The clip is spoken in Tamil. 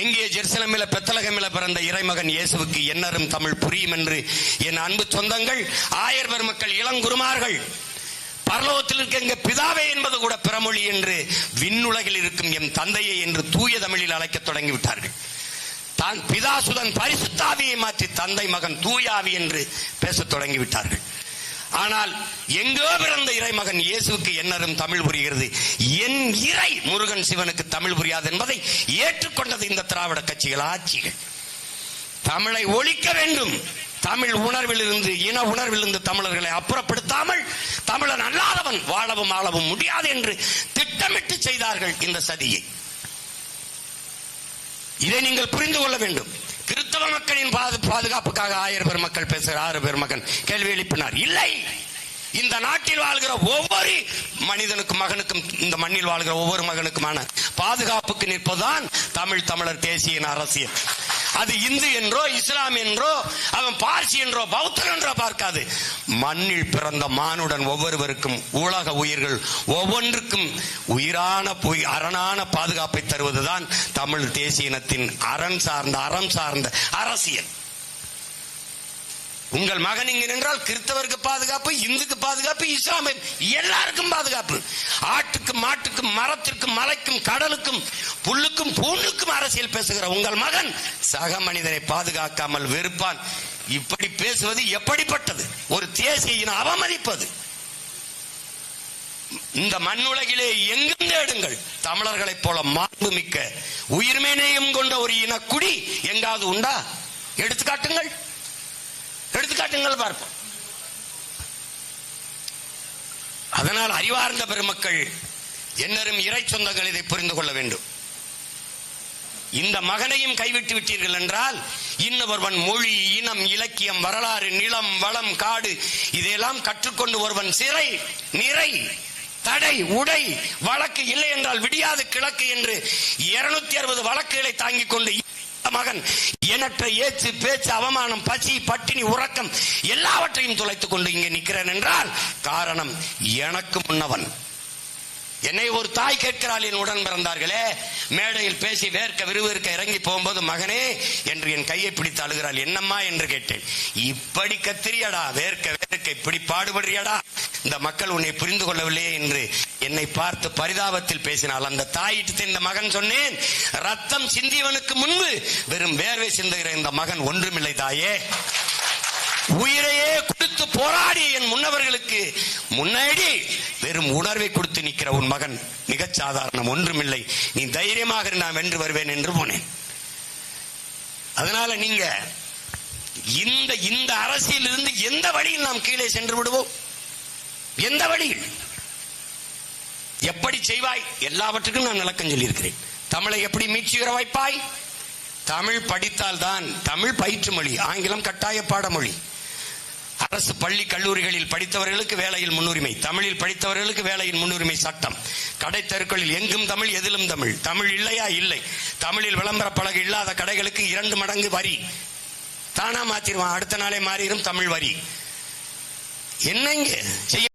எங்கே ஜெருசலமில பெத்தலகமில பிறந்த இறைமகன் இயேசுவுக்கு என்னரும் தமிழ் புரியும் என்று என் அன்பு சொந்தங்கள் ஆயர் பெருமக்கள் இளங்குருமார்கள் பரலோகத்தில் இருக்க எங்க பிதாவே என்பது கூட பிறமொழி என்று விண்ணுலகில் இருக்கும் எம் தந்தையை என்று தூய தமிழில் அழைக்கத் தொடங்கிவிட்டார்கள். தான் பிதாசுதன் பரிசுத்தாவியை மாற்றி தந்தை மகன் தூயாவி என்று பேசத் தொடங்கிவிட்டார்கள். ஆனால் எங்கோ பிறந்த இறைமகன் இயேசுக்கு என்னரும் தமிழ் புரிகிறது. என் இறை முருகன் சிவனுக்கு தமிழ் புரியாது என்பதை ஏற்றுக்கொண்டது இந்த திராவிட கட்சிகள் ஆட்சிகள். தமிழை ஒழிக்க வேண்டும். தமிழ் உணர்வில் இருந்து இன உணர்வில் இருந்து தமிழர்களை அப்புறப்படுத்தாமல் தமிழன் அல்லாதவன் வாழவும் ஆளவும் முடியாது என்று திட்டமிட்டு செய்தார்கள் இந்த சதியை. இதை நீங்கள் புரிந்து கொள்ள வேண்டும். கிறிஸ்தவ மக்களின் பாதுகாப்புக்காக ஆயிரம் பெருமக்கள் பேசுகிற ஆறு பெருமகன் கேள்வி எழுப்பினார். இல்லை. இந்த நாட்டில் வாழ்கிற ஒவ்வொரு மனிதனுக்கும் மகனுக்கும் இந்த மண்ணில் வாழ்கிற ஒவ்வொரு மகனுக்குமான பாதுகாப்புக்கு நிற்பதுதான் தமிழ் தமிழர் தேசிய இன அரசியல். அது இந்து என்றோ இஸ்லாம் என்றோ அவன் பார்சி என்றோ பௌத்தன் என்றோ பார்க்காது. மண்ணில் பிறந்த மானுடன் ஒவ்வொருவருக்கும் உலக உயிர்கள் ஒவ்வொன்றுக்கும் உயிரான பொய் அரணான பாதுகாப்பை தருவதுதான் தமிழ் தேசிய இனத்தின் அரண் சார்ந்த அறம் சார்ந்த அரசியல். உங்கள் மகன் இங்கு நின்றால் கிறிஸ்தவருக்கு பாதுகாப்பு இந்துக்கு பாதுகாப்பு இஸ்லாமிய எல்லாருக்கும் பாதுகாப்பு. ஆட்டுக்கும் மாட்டுக்கும் மரத்திற்கும் மலைக்கும் கடலுக்கும் புல்லுக்கும் பூண்டுக்கும் அரசியல் பேசுகிற உங்கள் மகன் சக மனிதனை பாதுகாக்காமல் வெறுப்பான். இப்படி பேசுவது எப்படிப்பட்டது? ஒரு தேசிய அவமதிப்பது. இந்த மண்ணுலகிலே எங்கும் தேடுங்கள். தமிழர்களைப் போல மாண்பு மிக்க உயிர்மேனையும் கொண்ட ஒரு இனக்குடி எங்காவது உண்டா? எடுத்துக்காட்டுங்கள். எடுத்துக்காட்டுங்கள் பார்ப்போம். அதனால் அறிவார்ந்த பெருமக்கள் என்னரும் இறை சொந்தங்கள் இதை புரிந்து கொள்ள வேண்டும். இந்த மகனையும் கைவிட்டு விட்டீர்கள் என்றால் இன்னொருவன் மொழி இனம் இலக்கியம் வரலாறு நிலம் வளம் காடு இதையெல்லாம் கற்றுக்கொண்டு ஒருவன் சிறை நிறை தடை உடை வழக்கு இல்லை என்றால் விடியாது கிழக்கு என்று இருநூத்தி அறுபது வழக்குகளை தாங்கிக் கொண்டு மகன் எண்ணற்ற ஏச்சு பேச்சு அவமானம் பசி பட்டினி உறக்கம் எல்லாவற்றையும் துளைத்துக் கொண்டு இங்கே நிற்கிறேன் என்றால் காரணம் எனக்கு முன்னவன். என்னை ஒரு தாய் கேட்கிறாள் என் உடன் பிறந்தார்களே. மேடையில் பேசி வேர்க்க விறுவிற்க இறங்கி போகும்போது மகனே என்று என் கையை பிடித்து அழுகிறாள். என்னம்மா என்று கேட்டேன். இப்படி கத்திரியடா வேர்க்க வேர்க்க இப்படி பாடுபடுறியடா. இந்த மக்கள் உன்னை புரிந்து கொள்ளவில்லையே என்று என்னை பார்த்து பரிதாபத்தில் பேசினால் அந்த தாயிட்டு இந்த மகன் சொன்னேன் ரத்தம் சிந்தியவனுக்கு முன்பு வெறும் வேர்வை சிந்துகிற இந்த மகன் ஒன்றுமில்லை தாயே. உயிரையே கொடுத்து போராடிய என் முன்னவர்களுக்கு முன்னாடி வெறும் உணர்வை கொடுத்து நிற்கிற உன் மகன் மிகச் சாதாரணம் ஒன்றுமில்லை. நீ தைரியமாக நான் வென்று வருவேன் என்று போனேன். அதனால நீங்க இந்த இந்த அரசியல் இருந்து எந்த வழியில் நாம் கீழே சென்று விடுவோம்? எந்த வழியில்? எப்படி செய்வாய்? எல்லாவற்றுக்கும் நான் விளக்கம் சொல்லியிருக்கிறேன். தமிழை எப்படி மீட்சிகர வைப்பாய்? தமிழ் படித்தால்தான் தமிழ் பயிற்று மொழி ஆங்கிலம் கட்டாய பாடமொழி. அரசு பள்ளி கல்லூரிகளில் படித்தவர்களுக்கு வேலையில் முன்னுரிமை தமிழில் படித்தவர்களுக்கு வேலையின் முன்னுரிமை சட்டம். கடை தெருக்களில் எங்கும் தமிழ் எதிலும் தமிழ். தமிழ் இல்லையா? இல்லை. தமிழில் விளம்பர பலகை இல்லாத கடைகளுக்கு இரண்டு மடங்கு வரி. தானா மாத்திருவான் அடுத்த நாளே மாறிடும் தமிழ் வரி. என்னங்க செய்ய